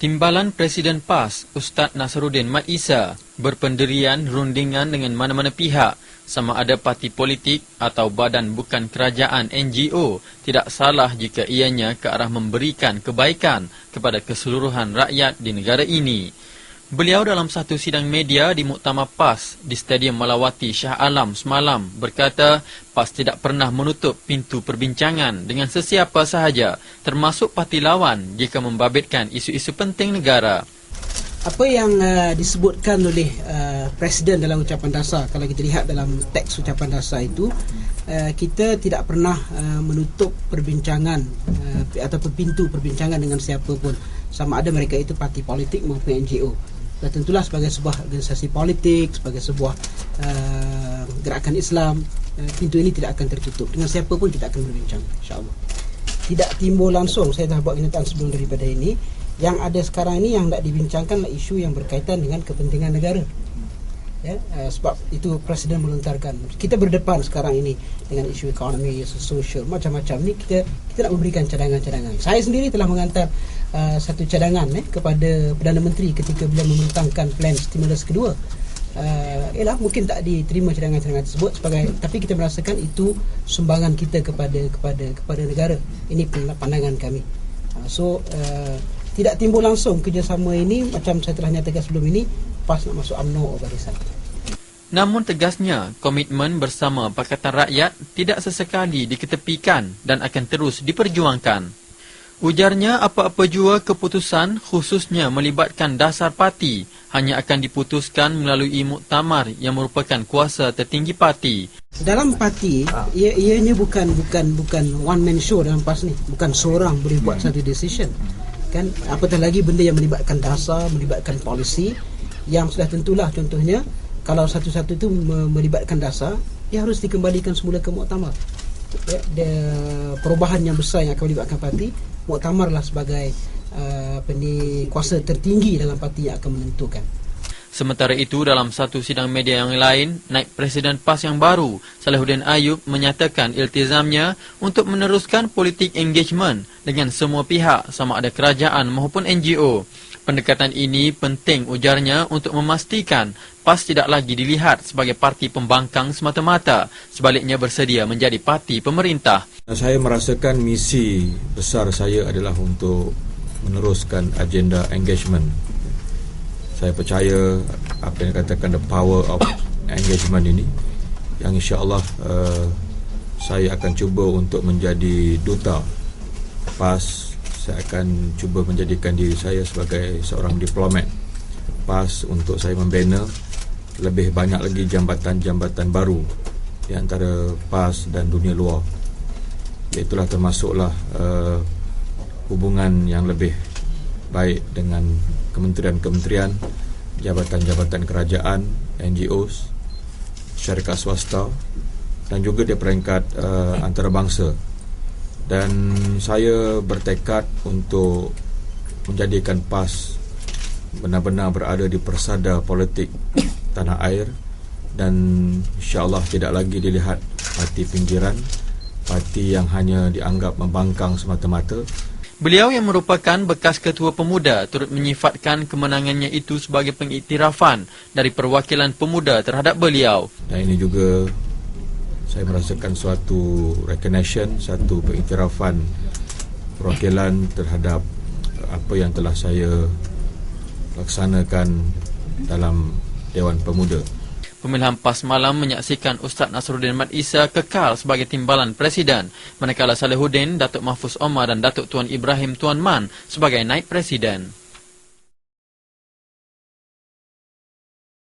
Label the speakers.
Speaker 1: Timbalan Presiden PAS, Ustaz Nasruddin Mat Isa, berpendirian rundingan dengan mana-mana pihak, sama ada parti politik atau badan bukan kerajaan NGO, tidak salah jika ianya ke arah memberikan kebaikan kepada keseluruhan rakyat di negara ini. Beliau dalam satu sidang media di Muktamar PAS di Stadium Malawati Shah Alam semalam berkata PAS tidak pernah menutup pintu perbincangan dengan sesiapa sahaja termasuk parti lawan jika membabitkan isu-isu penting negara.
Speaker 2: Apa yang uh, disebutkan oleh uh, Presiden dalam ucapan dasar? Kalau kita lihat dalam teks ucapan dasar itu uh, kita tidak pernah uh, menutup perbincangan uh, atau pintu perbincangan dengan siapa pun. Sama ada mereka itu parti politik maupun NGO dan tentulah sebagai sebuah organisasi politik sebagai sebuah uh, gerakan Islam uh, pintu ini tidak akan tertutup. Dengan siapa pun kita akan berbincang insyaallah. Tidak timbul langsung. Saya dah buat kenyataan sebelum daripada ini. Yang ada sekarang ini yang nak dibincangkan adalah isu yang berkaitan dengan kepentingan negara. Ya uh, sebab itu presiden melontarkan. Kita berdepan sekarang ini dengan isu ekonomi isu sosial macam-macam. Ni kita kita nak memberikan cadangan-cadangan. Saya sendiri telah mengantar uh, satu cadangan eh kepada perdana menteri ketika beliau membentangkan plan stimulus kedua uh, ialah mungkin tak diterima cadangan-cadangan tersebut sebagai tapi kita merasakan itu sumbangan kita kepada kepada kepada negara ini pandangan kami uh, so uh, tidak timbul langsung kerjasama ini macam saya telah nyatakan sebelum ini PAS nak masuk UMNO barisan.
Speaker 1: Namun tegasnya, komitmen bersama Pakatan Rakyat tidak sesekali diketepikan dan akan terus diperjuangkan. Ujarnya apa-apa jua keputusan khususnya melibatkan dasar parti hanya akan diputuskan melalui muktamar yang merupakan kuasa tertinggi parti.
Speaker 2: Dalam parti, ia ianya bukan bukan bukan one man show dalam PAS ni, bukan seorang boleh buat satu decision. Kan apatah lagi benda yang melibatkan dasar, melibatkan polisi, yang sudah tentulah contohnya kalau satu-satu itu melibatkan dasar ia harus dikembalikan semula ke muktamar ya, perubahan yang besar yang akan melibatkan parti muktamar lah sebagai uh, apa ni, kuasa tertinggi dalam parti yang akan menentukan
Speaker 1: Sementara itu, dalam satu sidang media yang lain, naik Presiden PAS yang baru, Salahuddin Ayub menyatakan iltizamnya untuk meneruskan politik engagement dengan semua pihak sama ada kerajaan maupun NGO. Pendekatan ini penting ujarnya untuk memastikan PAS tidak lagi dilihat sebagai parti pembangkang semata-mata, sebaliknya bersedia menjadi parti pemerintah.
Speaker 3: Saya merasakan misi besar saya adalah untuk meneruskan agenda engagement. Saya percaya apa yang dikatakan the power of engagement ini yang insya-Allah uh, saya akan cuba untuk menjadi duta PAS saya akan cuba menjadikan diri saya sebagai seorang diplomat PAS untuk saya membina lebih banyak lagi jambatan-jambatan baru di antara PAS dan dunia luar. Itulah termasuklah uh, hubungan yang lebih baik dengan kementerian-kementerian jabatan-jabatan kerajaan NGOs syarikat swasta dan juga di peringkat uh, antarabangsa. Dan saya bertekad untuk menjadikan PAS benar-benar berada di persada politik tanah air dan insyaAllah tidak lagi dilihat parti pinggiran parti yang hanya dianggap membangkang semata-mata
Speaker 1: Beliau yang merupakan bekas ketua pemuda turut menyifatkan kemenangannya itu sebagai pengiktirafan dari perwakilan pemuda terhadap beliau.
Speaker 3: Dan ini juga saya merasakan suatu recognition, satu pengiktirafan perwakilan terhadap apa yang telah saya laksanakan dalam Dewan Pemuda.
Speaker 1: Pemilihan PAS malam menyaksikan Ustaz Nasruddin Mat Isa kekal sebagai timbalan Presiden, manakala Salehuddin, Datuk Mahfuz Omar dan Datuk Tuan Ibrahim Tuan Man sebagai naib Presiden.